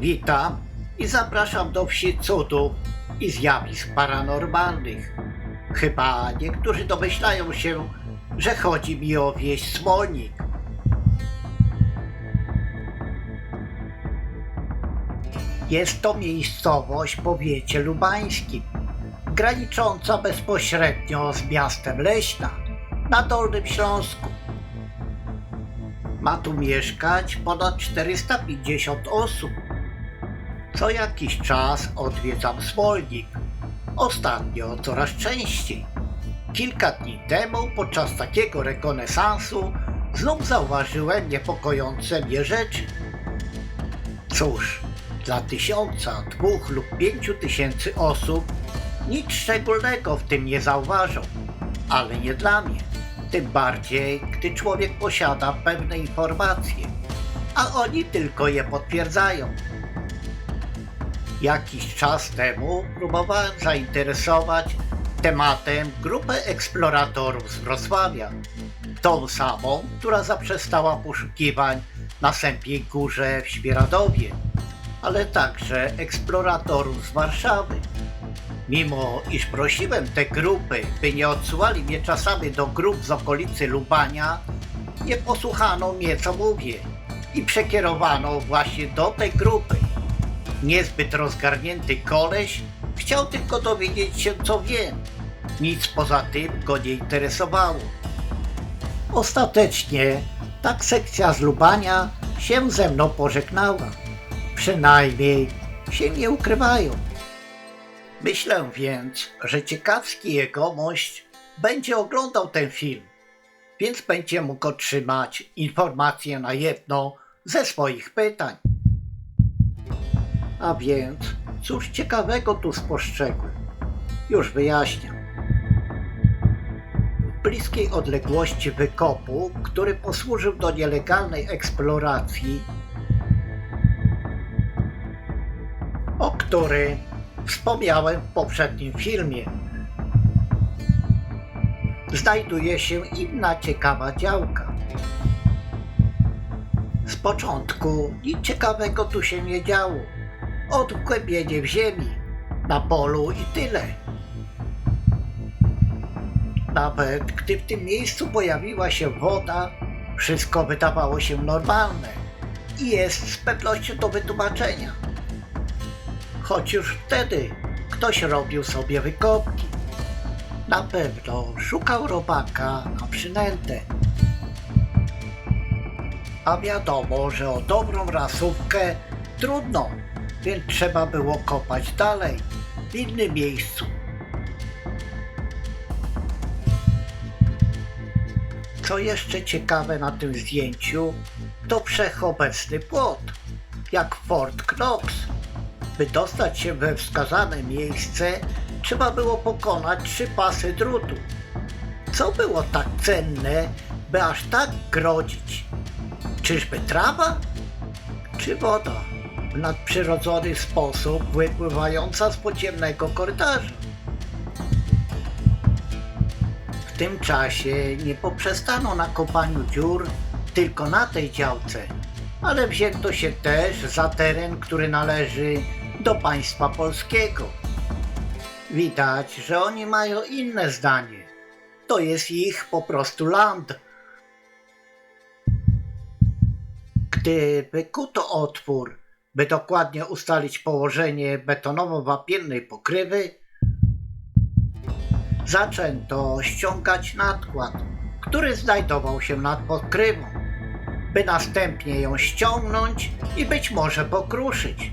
Witam i zapraszam do wsi cudów i zjawisk paranormalnych. Chyba niektórzy domyślają się, że chodzi mi o wieś Smolnik. Jest to miejscowość w powiecie lubańskim, granicząca bezpośrednio z miastem Leśna na Dolnym Śląsku. Ma tu mieszkać ponad 450 osób. Co jakiś czas odwiedzam Smolnik. Ostatnio coraz częściej. Kilka dni temu, podczas takiego rekonesansu, znów zauważyłem niepokojące mnie rzeczy. Cóż, dla tysiąca, dwóch lub pięciu tysięcy osób nic szczególnego w tym nie zauważą, ale nie dla mnie. Tym bardziej, gdy człowiek posiada pewne informacje, a oni tylko je potwierdzają. Jakiś czas temu próbowałem zainteresować tematem grupę eksploratorów z Wrocławia. Tą samą, która zaprzestała poszukiwań na Sępiej Górze w Świeradowie, ale także eksploratorów z Warszawy. Mimo iż prosiłem te grupy, by nie odsyłali mnie czasami do grup z okolicy Lubania, nie posłuchano mnie co mówię i przekierowano właśnie do tej grupy. Niezbyt rozgarnięty koleś chciał tylko dowiedzieć się co wiem. Nic poza tym go nie interesowało. Ostatecznie tak sekcja z Lubania się ze mną pożegnała. Przynajmniej się nie ukrywają. Myślę więc, że ciekawski jegomość będzie oglądał ten film, więc będzie mógł otrzymać informację na jedno ze swoich pytań. A więc, cóż ciekawego tu spostrzegłem? Już wyjaśniam. W bliskiej odległości wykopu, który posłużył do nielegalnej eksploracji, o którym wspomniałem w poprzednim filmie. Znajduje się inna ciekawa działka. Z początku nic ciekawego tu się nie działo. Odgłębienie w ziemi, na polu i tyle. Nawet gdy w tym miejscu pojawiła się woda, wszystko wydawało się normalne i jest z pewnością do wytłumaczenia choć już wtedy ktoś robił sobie wykopki. Na pewno szukał robaka na przynętę. A wiadomo, że o dobrą rasówkę trudno, więc trzeba było kopać dalej, w innym miejscu. Co jeszcze ciekawe na tym zdjęciu, to wszechobecny płot, jak Fort Knox. By dostać się we wskazane miejsce, trzeba było pokonać trzy pasy drutu. Co było tak cenne, by aż tak grodzić? Czyżby trawa? Czy woda nadprzyrodzony sposób wypływająca z podziemnego korytarza? W tym czasie nie poprzestano na kopaniu dziur tylko na tej działce, ale wzięto się też za teren, który należy do państwa polskiego. Widać, że oni mają inne zdanie. To jest ich po prostu land. Gdy wykuto otwór, by dokładnie ustalić położenie betonowo-wapiennej pokrywy, zaczęto ściągać nadkład, który znajdował się nad pokrywą, by następnie ją ściągnąć i być może pokruszyć.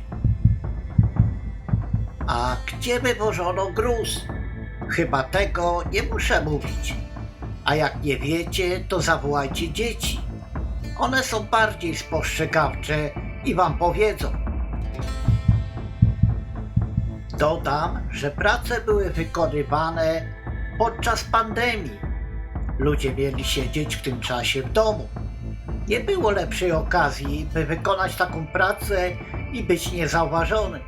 A gdzie wywożono gruz? Chyba tego nie muszę mówić. A jak nie wiecie, to zawołajcie dzieci. One są bardziej spostrzegawcze i wam powiedzą. Dodam, że prace były wykonywane podczas pandemii. Ludzie mieli siedzieć w tym czasie w domu. Nie było lepszej okazji, by wykonać taką pracę i być niezauważonym.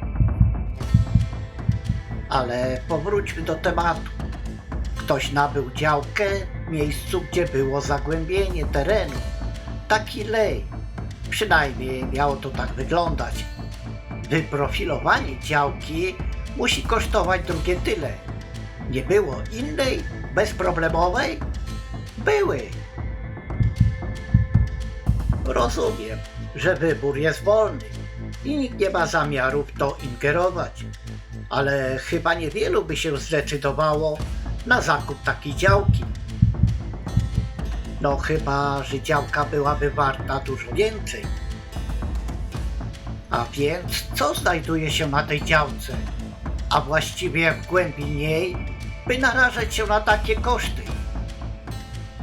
Ale powróćmy do tematu. Ktoś nabył działkę w miejscu, gdzie było zagłębienie terenu. Taki lej. Przynajmniej miało to tak wyglądać. Wyprofilowanie działki musi kosztować drugie tyle. Nie było innej, bezproblemowej? Były. Rozumiem, że wybór jest wolny i nikt nie ma zamiaru w to ingerować, ale chyba niewielu by się zdecydowało na zakup takiej działki. No chyba, że działka byłaby warta dużo więcej. A więc co znajduje się na tej działce? A właściwie w głębi niej, by narażać się na takie koszty?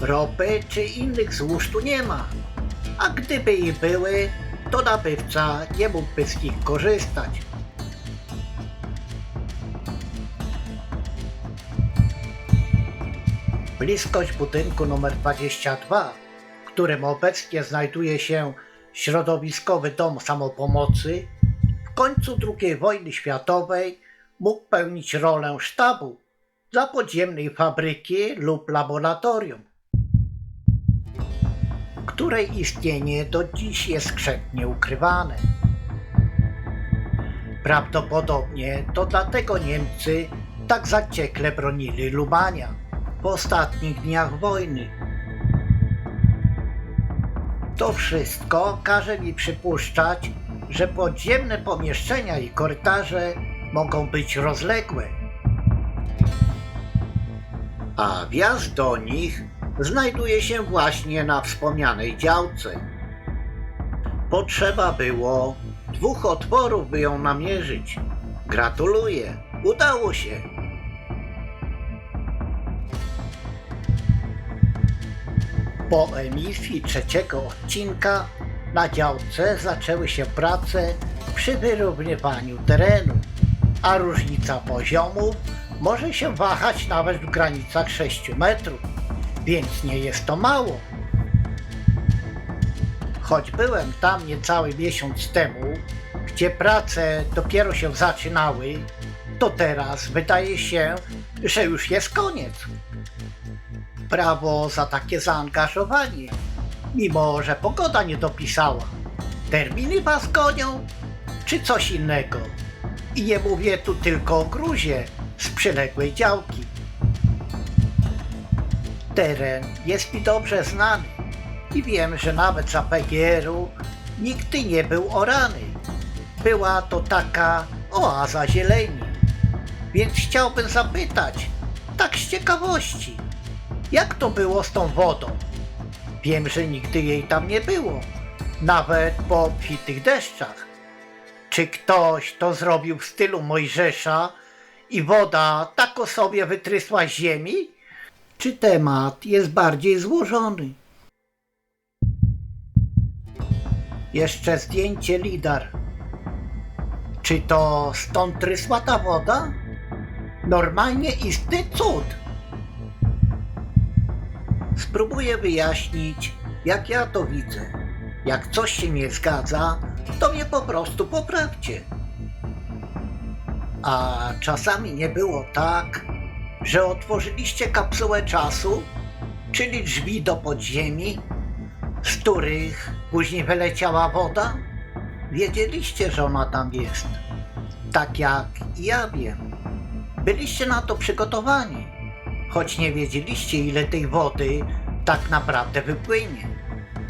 Ropy czy innych złóż tu nie ma. A gdyby i były, to nabywca nie mógłby z nich korzystać. Bliskość budynku numer 22, w którym obecnie znajduje się środowiskowy dom samopomocy, w końcu II wojny światowej mógł pełnić rolę sztabu dla podziemnej fabryki lub laboratorium, której istnienie do dziś jest skrzętnie ukrywane. Prawdopodobnie to dlatego Niemcy tak zaciekle bronili Lubania ostatnich dniach wojny. To wszystko każe mi przypuszczać, że podziemne pomieszczenia i korytarze mogą być rozległe. A wjazd do nich znajduje się właśnie na wspomnianej działce. Potrzeba było dwóch otworów, by ją namierzyć. Gratuluję, udało się. Po emisji trzeciego odcinka na działce zaczęły się prace przy wyrównywaniu terenu, a różnica poziomów może się wahać nawet w granicach 6 metrów, więc nie jest to mało. Choć byłem tam niecały miesiąc temu, gdzie prace dopiero się zaczynały, to teraz wydaje się, że już jest koniec. Brawo za takie zaangażowanie, mimo że pogoda nie dopisała. Terminy was gonią, czy coś innego? I nie mówię tu tylko o gruzie z przyległej działki. Teren jest mi dobrze znany i wiem, że nawet za PGR-u nigdy nie był orany. Była to taka oaza zieleni. Więc chciałbym zapytać, tak z ciekawości, jak to było z tą wodą? Wiem, że nigdy jej tam nie było, nawet po obfitych deszczach. Czy ktoś to zrobił w stylu Mojżesza i woda tak o sobie wytrysła ziemi? Czy temat jest bardziej złożony? Jeszcze zdjęcie lidar. Czy to stąd trysła ta woda? Normalnie istny cud. Spróbuję wyjaśnić, jak ja to widzę. Jak coś się nie zgadza, to mnie po prostu poprawcie. A czasami nie było tak, że otworzyliście kapsułę czasu, czyli drzwi do podziemi, z których później wyleciała woda? Wiedzieliście, że ona tam jest. Tak jak ja wiem. Byliście na to przygotowani, choć nie wiedzieliście, ile tej wody tak naprawdę wypłynie.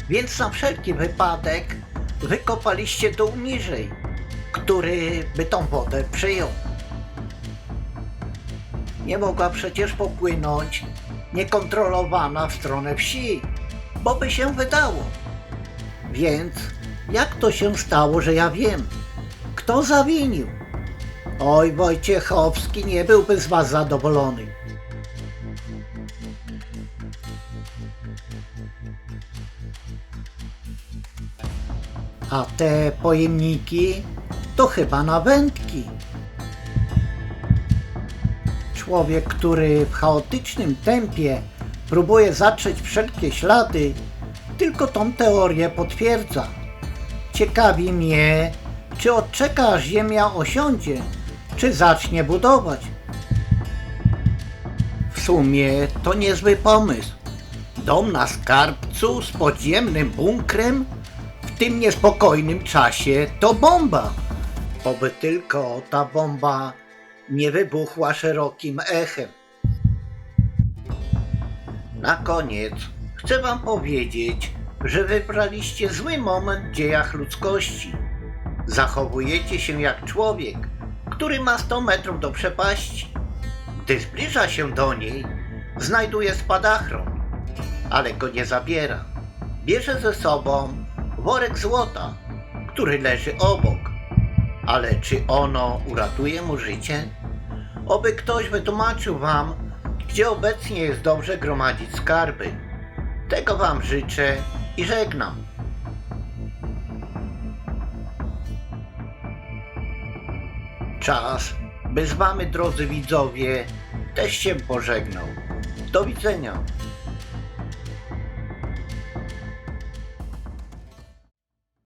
Więc na wszelki wypadek wykopaliście dół niżej, który by tą wodę przyjął. Nie mogła przecież popłynąć niekontrolowana w stronę wsi, bo by się wydało. Więc jak to się stało, że ja wiem? Kto zawinił? Oj, Wojciechowski nie byłby z was zadowolony. A te pojemniki to chyba na wędki. Człowiek, który w chaotycznym tempie próbuje zatrzeć wszelkie ślady, tylko tą teorię potwierdza. Ciekawi mnie, czy odczeka aż ziemia osiądzie, czy zacznie budować. W sumie to niezły pomysł. Dom na skarbcu z podziemnym bunkrem w tym niespokojnym czasie to bomba. Oby tylko ta bomba nie wybuchła szerokim echem. Na koniec chcę wam powiedzieć, że wybraliście zły moment w dziejach ludzkości. Zachowujecie się jak człowiek, który ma 100 metrów do przepaści. Gdy zbliża się do niej, znajduje spadachron, ale go nie zabiera. Bierze ze sobą worek złota, który leży obok. Ale czy ono uratuje mu życie? Oby ktoś wytłumaczył wam, gdzie obecnie jest dobrze gromadzić skarby. Tego wam życzę i żegnam. Czas, by z wami, drodzy widzowie, też się pożegnał. Do widzenia.